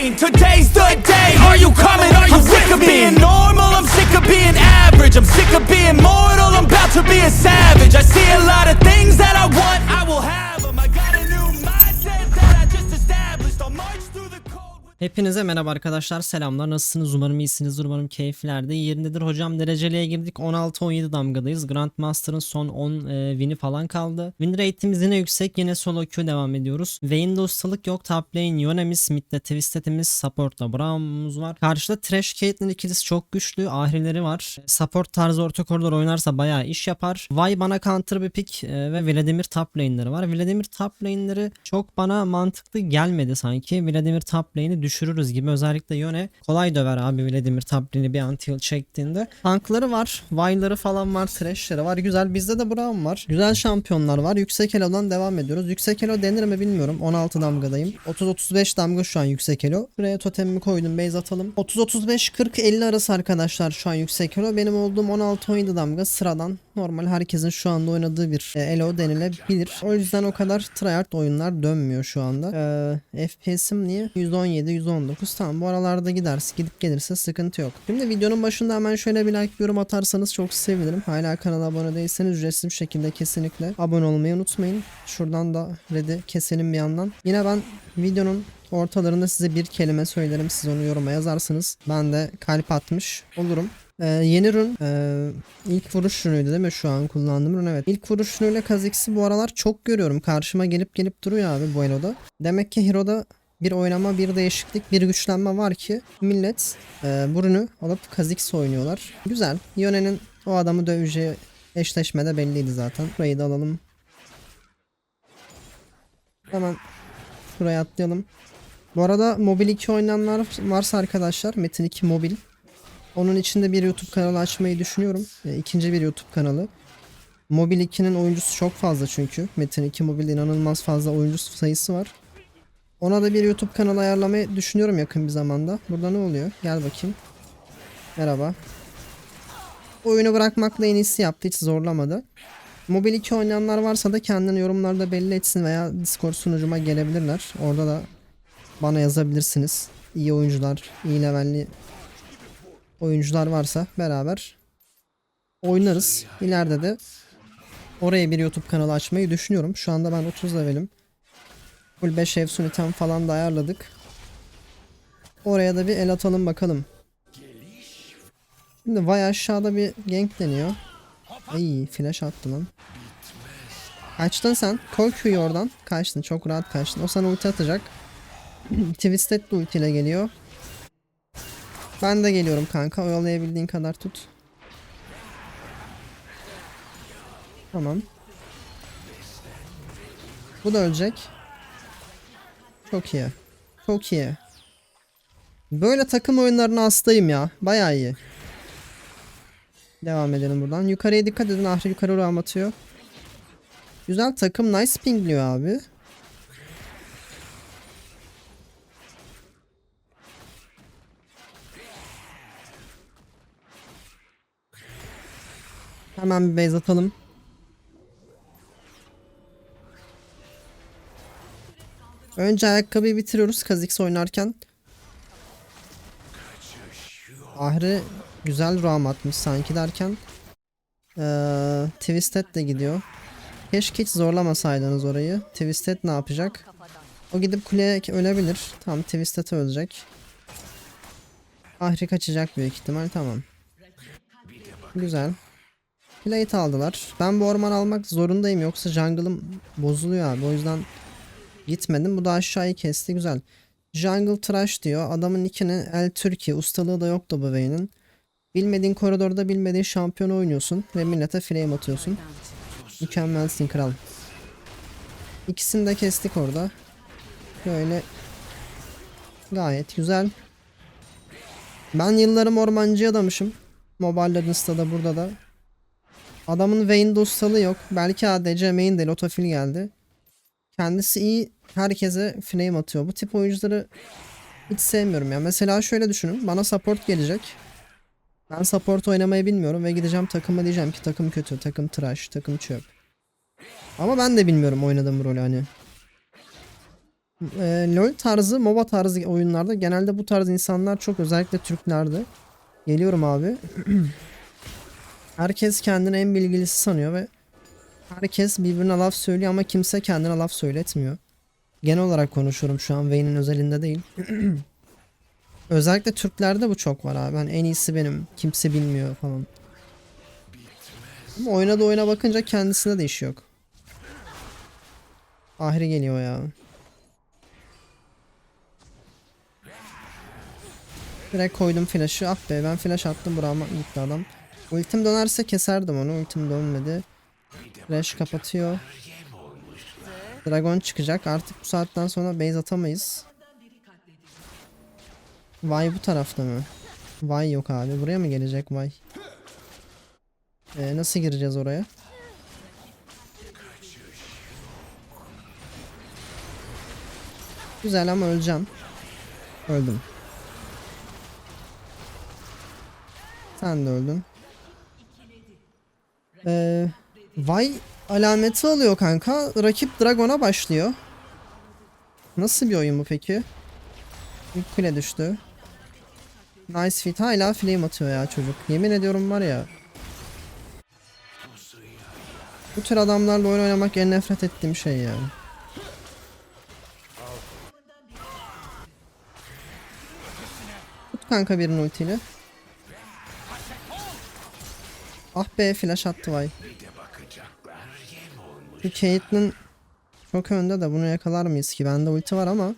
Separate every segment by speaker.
Speaker 1: thinking today's the day. Are you coming? Are you I'm sick of being normal. I'm sick of being average. I'm sick of being mortal. I'm about to be a savage. I see a lot of things that I want. I will have
Speaker 2: Hepinize merhaba arkadaşlar. Selamlar. Nasılsınız? Umarım iyisinizdir. Umarım keyiflerde yerindedir. Hocam dereceliğe girdik. 16-17 damgadayız. Grandmaster'ın son 10 e, win'i falan kaldı. Win rate'imiz yine yüksek. Yine solo queue devam ediyoruz. Vayne'de ustalık yok. Top lane Yone'miz midde Twisted'imiz support'ta Braum'umuz var. Karşıda Trash Caitlyn ikilisi çok güçlü. Ahrileri var. Support tarzı orta koridor oynarsa bayağı iş yapar. Vay bana counter bir pick e, ve Vladimir top lane'leri var. Vladimir top lane'leri çok bana mantıklı gelmedi sanki. Vladimir top lane'i düşürürüz gibi özellikle Yone kolay döver abi Vladimir lane'i bir anti çektiğinde. Tankları var, Vayne'ları falan var, Thresh'leri var. Güzel bizde de Braum var. Güzel şampiyonlar var. Yüksek Elo'dan devam ediyoruz. Yüksek Elo denir mi bilmiyorum. 16 damgadayım. 30-35 damga şu an Yüksek Elo. Buraya totemimi koydum. Base atalım. 30-35-40-50 arası arkadaşlar şu an Yüksek Elo. Benim olduğum 16-17 damga sıradan normal herkesin şu anda oynadığı bir e, elo denilebilir. O yüzden o kadar tryhard oyunlar dönmüyor şu anda. Ee, FPS'im niye? 117, 119. Tamam bu aralarda giderse gidip gelirse sıkıntı yok. Şimdi videonun başında hemen şöyle bir like yorum atarsanız çok sevinirim. Hala kanala abone değilseniz ücretsiz bir şekilde kesinlikle abone olmayı unutmayın. Şuradan da red'i keselim bir yandan. Yine ben videonun ortalarında size bir kelime söylerim. Siz onu yoruma yazarsınız. Ben de kalp atmış olurum. Ee, yeni rün ee, ilk vuruş rünüydü değil mi şu an kullandığım rün evet. İlk vuruş rünüyle Kha'Zix'i bu aralar çok görüyorum. Karşıma gelip gelip duruyor abi bu eloda. Demek ki Hero'da bir oynama, bir değişiklik, bir güçlenme var ki millet bu rünü alıp Kha'Zix oynuyorlar. Güzel. Yone'nin o adamı döveceği eşleşmede belliydi zaten. Burayı da alalım. Hemen şuraya atlayalım. Bu arada Mobil 2 oynayanlar varsa arkadaşlar Metin 2 Mobil onun içinde bir YouTube kanalı açmayı düşünüyorum. E, ikinci bir YouTube kanalı. Mobil 2'nin oyuncusu çok fazla çünkü. Metin 2 Mobil'de inanılmaz fazla oyuncu sayısı var. Ona da bir YouTube kanalı ayarlamayı düşünüyorum yakın bir zamanda. Burada ne oluyor? Gel bakayım. Merhaba. Oyunu bırakmakla en iyisi yaptı. Hiç zorlamadı. Mobil 2 oynayanlar varsa da kendini yorumlarda belli etsin veya Discord sunucuma gelebilirler. Orada da bana yazabilirsiniz. İyi oyuncular, iyi levelli oyuncular varsa beraber oynarız. İleride de oraya bir YouTube kanalı açmayı düşünüyorum. Şu anda ben 30 levelim. Full 5 Efsun item falan da ayarladık. Oraya da bir el atalım bakalım. Şimdi vay aşağıda bir gank deniyor. Ay flash attı lan. Kaçtın sen. Koy Q'yu oradan. Kaçtın. Çok rahat kaçtın. O sana ulti atacak. Twisted de ultiyle geliyor. Ben de geliyorum kanka. Oyalayabildiğin kadar tut. Tamam. Bu da ölecek. Çok iyi. Çok iyi. Böyle takım oyunlarına hastayım ya. Bayağı iyi. Devam edelim buradan. Yukarıya dikkat edin. Ahri yukarı ram atıyor. Güzel takım. Nice pingliyor abi. Hemen bir base atalım. Önce ayakkabıyı bitiriyoruz Kha'Zix oynarken. Ahri güzel roam atmış sanki derken. Ee, Twisted de gidiyor. Keşke hiç zorlamasaydınız orayı. Twisted ne yapacak? O gidip kuleye ölebilir. Tamam Twisted ölecek. Ahri kaçacak büyük ihtimal tamam. Güzel. Plate aldılar. Ben bu orman almak zorundayım yoksa jungle'ım bozuluyor abi. O yüzden gitmedim. Bu da aşağıyı kesti. Güzel. Jungle Trash diyor. Adamın nickini El Türkiye. Ustalığı da yoktu bu Vayne'in. Bilmediğin koridorda bilmediğin şampiyonu oynuyorsun ve millete flame atıyorsun. Mükemmelsin kral. İkisini de kestik orada. Böyle gayet güzel. Ben yıllarım ormancı adamışım. Mobile Legends'ta da burada da. Adamın Vayne'de ustalığı yok. Belki ADC main de Lotofil geldi. Kendisi iyi. Herkese flame atıyor. Bu tip oyuncuları hiç sevmiyorum ya. Mesela şöyle düşünün. Bana support gelecek. Ben support oynamayı bilmiyorum ve gideceğim takıma diyeceğim ki takım kötü, takım trash, takım çöp. Ama ben de bilmiyorum oynadığım rolü hani. e, LoL tarzı, MOBA tarzı oyunlarda genelde bu tarz insanlar çok özellikle Türklerde. Geliyorum abi. Herkes kendini en bilgilisi sanıyor ve herkes birbirine laf söylüyor ama kimse kendine laf söyletmiyor. Genel olarak konuşuyorum şu an Vayne'in özelinde değil. Özellikle Türklerde bu çok var abi. Hani en iyisi benim. Kimse bilmiyor falan. Ama oyuna da oyuna bakınca kendisinde de iş yok. Ahri geliyor ya. Direkt koydum flash'ı. Ah be ben flash attım burama gitti adam. Ultim dönerse keserdim onu. Ultim dönmedi. Flash kapatıyor. Dragon çıkacak. Artık bu saatten sonra base atamayız. Vay bu tarafta mı? Vay yok abi. Buraya mı gelecek Vay? Ee, nasıl gireceğiz oraya? Güzel ama öleceğim. Öldüm. Sen de öldün. Ee, Vay alameti alıyor kanka. Rakip Dragon'a başlıyor. Nasıl bir oyun bu peki? İlk kule düştü. Nice fit hala flame atıyor ya çocuk. Yemin ediyorum var ya. Bu tür adamlarla oyun oynamak en nefret ettiğim şey ya. Tut kanka birinin ultiyle. Ah be flash attı vay. Bu Caitlyn çok önde de bunu yakalar mıyız ki? Bende ulti var ama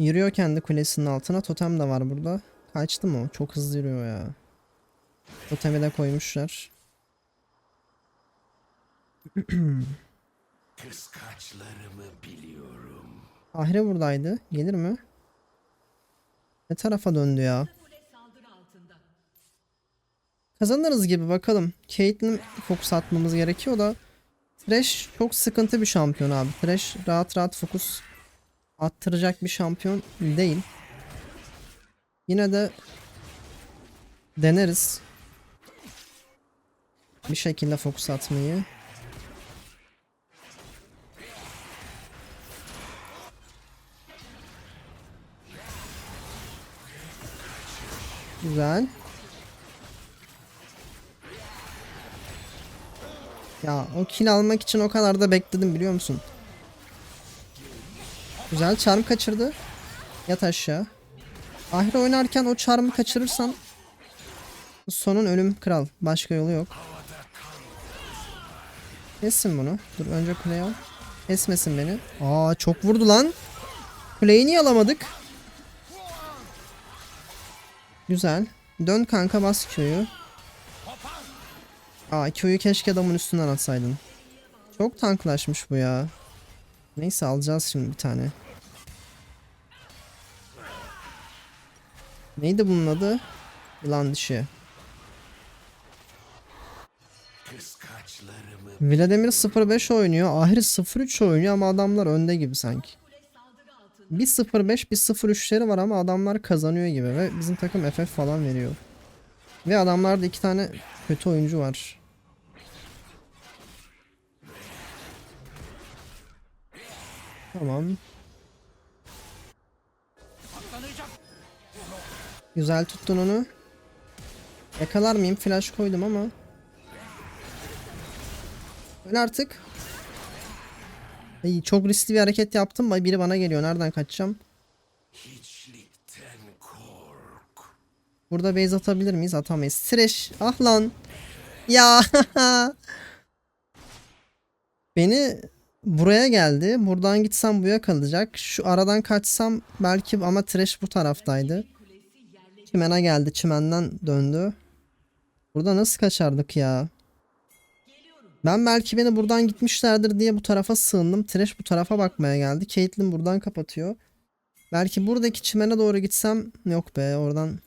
Speaker 2: Yürüyor kendi kulesinin altına. Totem de var burada. Kaçtı mı? Çok hızlı yürüyor ya. Totemi de koymuşlar. Ahire buradaydı. Gelir mi? Ne tarafa döndü ya? Kazanırız gibi bakalım. Caitlyn fokus atmamız gerekiyor da Thresh çok sıkıntı bir şampiyon abi. Thresh rahat rahat fokus attıracak bir şampiyon değil. Yine de deneriz. Bir şekilde fokus atmayı. Güzel. Ya o kill almak için o kadar da bekledim biliyor musun? Güzel charm kaçırdı. Yat aşağı. Ahire oynarken o charm'ı kaçırırsan sonun ölüm kral. Başka yolu yok. Kessin bunu. Dur önce kuleyi al. Kesmesin beni. Aa çok vurdu lan. Kuleyi niye alamadık? Güzel. Dön kanka bas Q'yu. Aa Q'yu keşke adamın üstünden atsaydın. Çok tanklaşmış bu ya. Neyse alacağız şimdi bir tane. Neydi bunun adı? Yılan dişi. Vladimir 05 oynuyor. Ahri 03 oynuyor ama adamlar önde gibi sanki. Bir 05 bir 03'leri var ama adamlar kazanıyor gibi ve bizim takım FF falan veriyor. Ve adamlarda iki tane kötü oyuncu var. Tamam. Güzel tuttun onu. Yakalar mıyım? Flash koydum ama. Öl artık. Ay, çok riskli bir hareket yaptım. Biri bana geliyor. Nereden kaçacağım? Burada base atabilir miyiz? Atamayız. Trash. Ah lan. Ya. Beni buraya geldi. Buradan gitsem buya kalacak. Şu aradan kaçsam belki ama trash bu taraftaydı. Çimene geldi. Çimenden döndü. Burada nasıl kaçardık ya? Ben belki beni buradan gitmişlerdir diye bu tarafa sığındım. Trash bu tarafa bakmaya geldi. Caitlyn buradan kapatıyor. Belki buradaki çimene doğru gitsem yok be oradan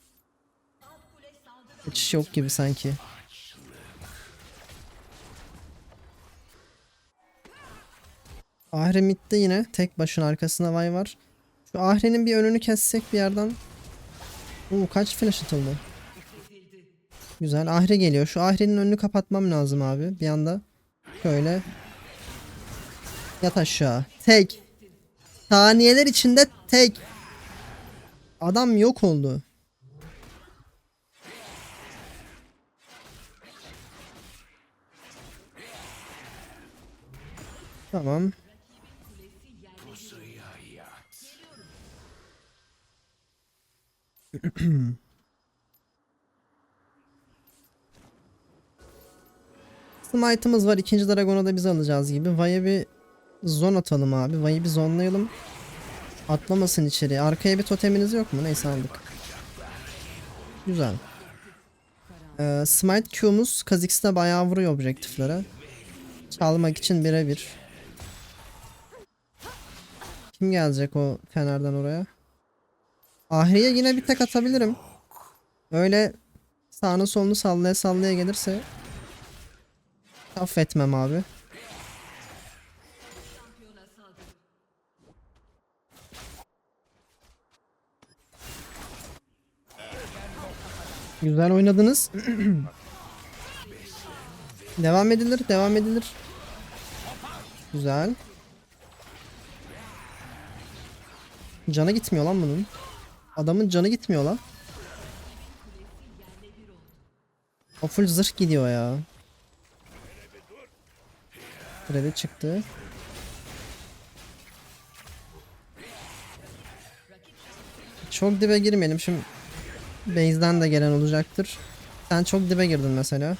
Speaker 2: Hiç yok gibi sanki. Ahre midde yine tek başına arkasında vay var. Şu Ahre'nin bir önünü kessek bir yerden. Oo, kaç flash atıldı? Güzel Ahre geliyor. Şu Ahre'nin önünü kapatmam lazım abi. Bir anda şöyle yat aşağı. Tek. Saniyeler içinde tek. Adam yok oldu. Tamam. Smite'ımız var. ikinci Dragon'a da biz alacağız gibi. Vay'a bir zon atalım abi. Vay'ı bir zonlayalım. Atlamasın içeriye. Arkaya bir toteminiz yok mu? Neyse aldık. Güzel. Ee, Smite Q'muz Kha'Zix'te bayağı vuruyor objektiflere. Çalmak için birebir. Kim gelecek o Fener'den oraya? Ahri'ye yine bir tek atabilirim. Öyle sağını solunu sallaya sallaya gelirse affetmem abi. Güzel oynadınız. devam edilir, devam edilir. Güzel. Canı gitmiyor lan bunun. Adamın canı gitmiyor lan. O full zırh gidiyor ya. Kredi çıktı. Çok dibe girmeyelim şimdi. Base'den de gelen olacaktır. Sen çok dibe girdin mesela.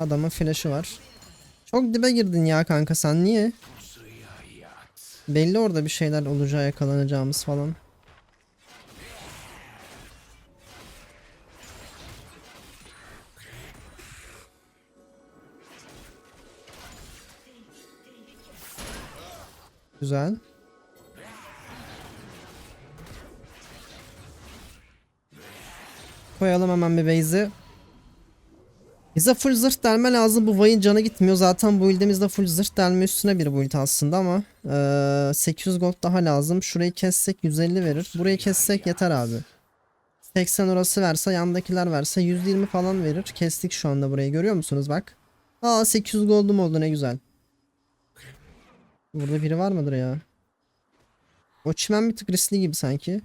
Speaker 2: Adamın flash'ı var. Çok dibe girdin ya kanka sen niye? Belli orada bir şeyler olacağı yakalanacağımız falan. Güzel. Koyalım hemen bir base'i. Bize full zırh delme lazım. Bu Vay'ın canı gitmiyor. Zaten bu build'imizde full zırh delme üstüne bir build aslında ama eee, 800 gold daha lazım. Şurayı kessek 150 verir. Burayı kessek yeter abi. 80 orası verse yandakiler verse 120 falan verir. Kestik şu anda burayı görüyor musunuz bak. Aa 800 gold'um oldu ne güzel. Burada biri var mıdır ya? O çimen bir tık riskli gibi sanki.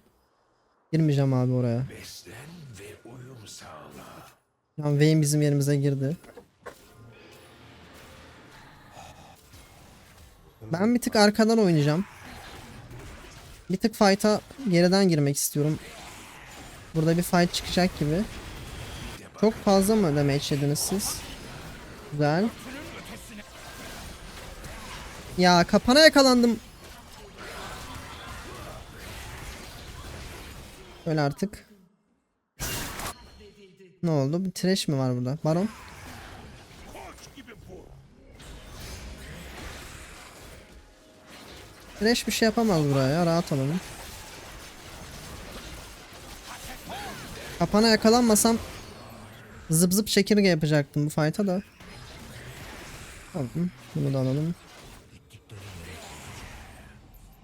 Speaker 2: Girmeyeceğim abi oraya. Yani Vayne bizim yerimize girdi. Ben bir tık arkadan oynayacağım. Bir tık fight'a geriden girmek istiyorum. Burada bir fight çıkacak gibi. Çok fazla mı damage yediniz siz? Güzel. Ya kapana yakalandım. Öyle artık. Ne oldu? Bir trash mi var burada? Baron. Trash bir şey yapamaz buraya. Rahat olalım. Kapana yakalanmasam zıp zıp çekirge yapacaktım bu fight'a da. Tamam. Bunu da alalım.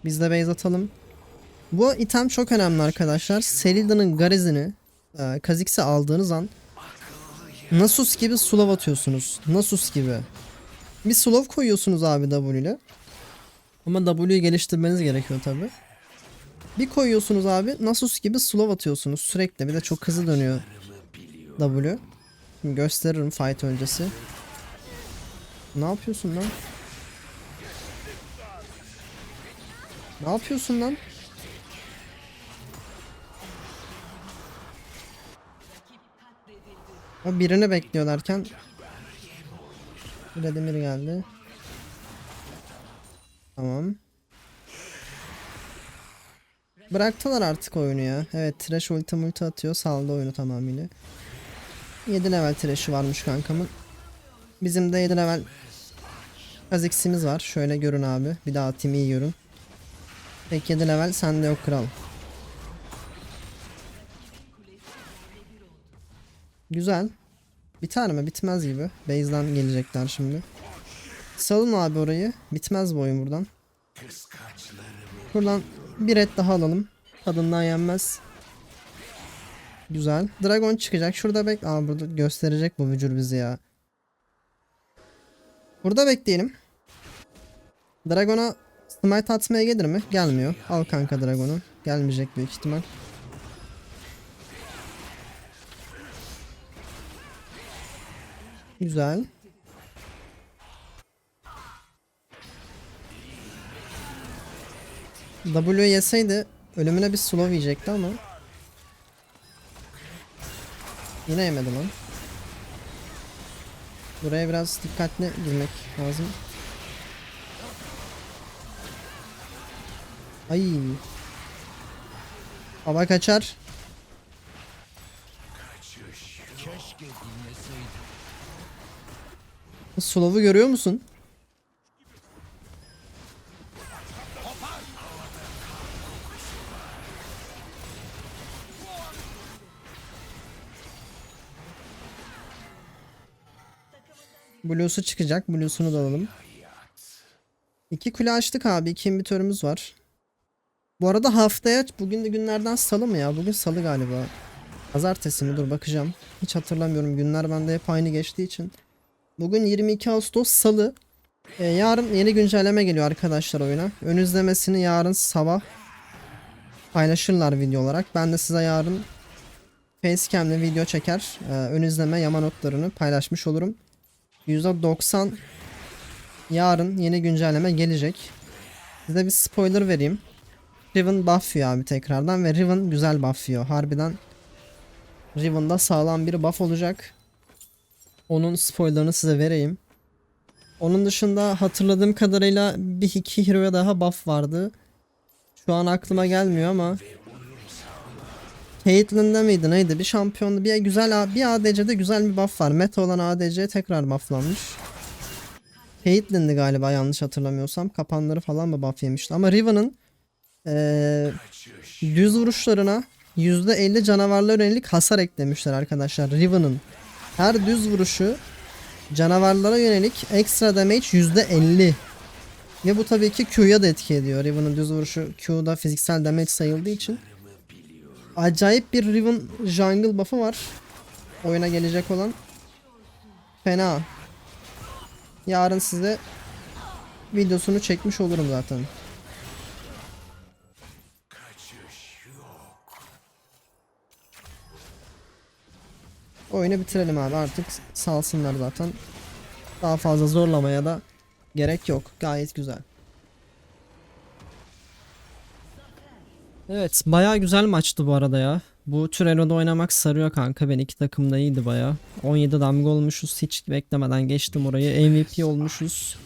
Speaker 2: Biz de base atalım. Bu item çok önemli arkadaşlar. Serilda'nın Gariz'ini e, Kha'Zix'e aldığınız an Nasus gibi slow atıyorsunuz. Nasus gibi. Bir slow koyuyorsunuz abi W ile. Ama W'yu geliştirmeniz gerekiyor tabi. Bir koyuyorsunuz abi Nasus gibi slow atıyorsunuz sürekli. Bir de çok hızlı dönüyor W. Şimdi gösteririm fight öncesi. Ne yapıyorsun lan? Ne yapıyorsun lan? O birini bekliyorlarken Vladimir geldi. Tamam. Bıraktılar artık oyunu ya. Evet Trash ulti multi atıyor. Saldı oyunu tamamıyla. 7 level Trash'ı varmış kankamın. Bizim de 7 level Kha'Zix'imiz var. Şöyle görün abi. Bir daha atayım iyi görün. Tek 7 level sende yok kral. Güzel. Biter mi? Bitmez gibi. Base'den gelecekler şimdi. Salın abi orayı. Bitmez bu oyun buradan. Buradan bir et daha alalım. Tadından yenmez. Güzel. Dragon çıkacak. Şurada bek... Aa burada gösterecek bu vücur bizi ya. Burada bekleyelim. Dragon'a smite atmaya gelir mi? Gelmiyor. Al kanka Dragon'u. Gelmeyecek büyük ihtimal. Güzel. W yeseydi ölümüne bir slow yiyecekti ama Yine yemedi lan. Buraya biraz dikkatli girmek lazım. Ay. Hava kaçar. Slow'u görüyor musun? Blues'u çıkacak. Blues'unu da alalım. İki kule açtık abi. İki imbitörümüz var. Bu arada haftaya bugün de günlerden salı mı ya? Bugün salı galiba. Pazartesi mi? Dur bakacağım. Hiç hatırlamıyorum. Günler bende hep aynı geçtiği için. Bugün 22 Ağustos salı. Ee, yarın yeni güncelleme geliyor arkadaşlar oyuna. Ön izlemesini yarın sabah paylaşırlar video olarak. Ben de size yarın Facecam'le video çeker. Ee, ön izleme yama notlarını paylaşmış olurum. %90 yarın yeni güncelleme gelecek. Size bir spoiler vereyim. Riven buff yiyor abi tekrardan ve Riven güzel buff yiyor. Harbiden Riven'da sağlam bir buff olacak. Onun spoilerını size vereyim. Onun dışında hatırladığım kadarıyla bir iki hero'ya daha buff vardı. Şu an aklıma gelmiyor ama Caitlyn'de miydi neydi bir şampiyondu bir güzel bir ADC'de güzel bir buff var. Meta olan ADC tekrar bufflanmış. Caitlyn'di galiba yanlış hatırlamıyorsam. Kapanları falan mı buff yemişti ama Riven'ın eee düz vuruşlarına %50 canavarlara yönelik hasar eklemişler arkadaşlar. Riven'ın her düz vuruşu canavarlara yönelik ekstra damage %50. Ve bu tabii ki Q'ya da etki ediyor. Riven'ın düz vuruşu Q'da fiziksel damage sayıldığı için. Acayip bir Riven jungle buff'ı var. Oyuna gelecek olan. Fena. Yarın size videosunu çekmiş olurum zaten. Oyunu bitirelim abi artık salsınlar zaten. Daha fazla zorlamaya da gerek yok. Gayet güzel. Evet bayağı güzel maçtı bu arada ya. Bu tür Elo'da oynamak sarıyor kanka. Ben iki takım da iyiydi bayağı. 17 damga olmuşuz. Hiç beklemeden geçtim orayı. MVP olmuşuz.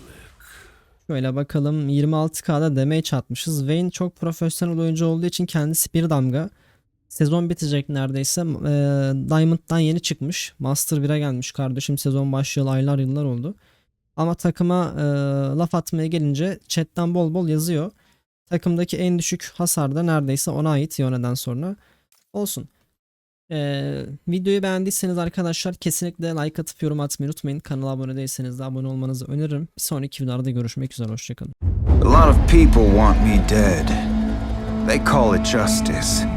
Speaker 2: Şöyle bakalım 26k'da damage atmışız. Vayne çok profesyonel oyuncu olduğu için kendisi bir damga. Sezon bitecek neredeyse. Ee, Diamond'dan yeni çıkmış. Master 1'e gelmiş kardeşim. Sezon başlayalı aylar yıllar oldu. Ama takıma e, laf atmaya gelince chatten bol bol yazıyor. Takımdaki en düşük hasar da neredeyse ona ait Yone'den sonra. Olsun. Ee, videoyu beğendiyseniz arkadaşlar kesinlikle like atıp yorum atmayı unutmayın. Kanala abone değilseniz de abone olmanızı öneririm. Bir sonraki videolarda görüşmek üzere. Hoşçakalın.
Speaker 3: A lot of people want me dead. They call it justice.